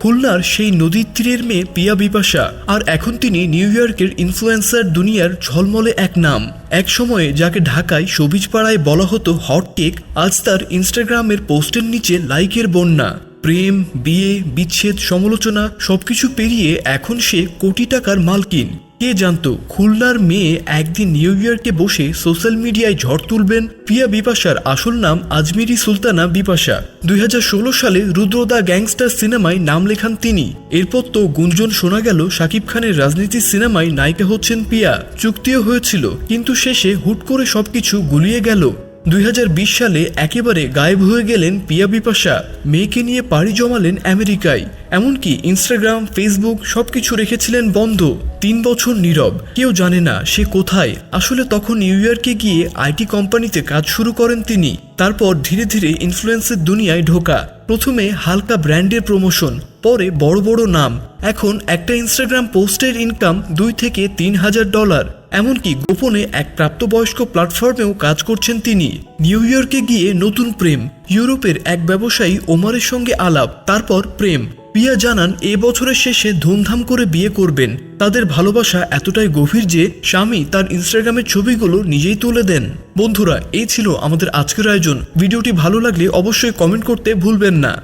খুলনার সেই নদীর তীরের মেয়ে পিয়া বিপাশা আর এখন তিনি নিউ ইয়র্কের ইনফ্লুয়েন্সার দুনিয়ার ঝলমলে এক নাম। এক সময়ে যাকে ঢাকায় সবিজ পাড়ায় বলা হতো হট টেক, আজ তার ইনস্টাগ্রামের পোস্টের নিচে লাইকের বন্যা। প্রেম, বিয়ে, বিচ্ছেদ, সমালোচনা, সবকিছু পেরিয়ে এখন সে কোটি টাকার মালকিন। কে জানতো, খুলনার মেয়ে একদিন নিউ ইয়র্কে বসে সোশ্যাল মিডিয়ায় ঝড় তুলবেন পিয়া বিপাশার আসল নাম আজমিরি সুলতানা বিপাশা। দুই হাজার ষোলো সালে রুদ্রদা গ্যাংস্টার সিনেমায় নাম লেখান তিনি। এরপর তো গুঞ্জন শোনা গেল, শাকিব খানের রাজনীতি সিনেমায় নায়িকা হচ্ছেন পিয়া। চুক্তিও হয়েছিল, কিন্তু শেষে হুট করে সবকিছু গুলিয়ে গেল। দুই হাজার বিশ সালে একেবারে গায়েব হয়ে গেলেন পিয়া বিপাশা। মেয়েকে নিয়ে পাড়ি জমালেন আমেরিকায়। এমনকি ইনস্টাগ্রাম, ফেসবুক সবকিছু রেখেছিলেন বন্ধ। তিন বছর নীরব। কেউ জানে না সে কোথায়। আসলে তখন নিউ ইয়র্কে গিয়ে আইটি কোম্পানিতে কাজ শুরু করেন তিনি। তারপর ধীরে ধীরে ইনফ্লুয়েন্সের দুনিয়ায় ঢোকা। প্রথমে হালকা ব্র্যান্ডের প্রমোশন পরে বড় বড় নাম। এখন একটা ইনস্টাগ্রাম পোস্টের ইনকাম দুই থেকে তিন হাজার ডলার এমনকি গোপনে এক প্রাপ্তবয়স্ক প্ল্যাটফর্মেও কাজ করছেন তিনি। নিউ ইয়র্কে গিয়ে নতুন প্রেম, ইউরোপের এক ব্যবসায়ী ওমারের সঙ্গে আলাপ, তারপর প্রেম। পিয়া জানান, এ বছরের শেষে ধুমধাম করে বিয়ে করবেন। তাদের ভালোবাসা এতটাই গভীর যে স্বামী তার ইনস্টাগ্রামের ছবিগুলো নিজেই তুলে দেন। বন্ধুরা, এই ছিল আমাদের আজকের আয়োজন। ভিডিওটি ভালো লাগলে অবশ্যই কমেন্ট করতে ভুলবেন না।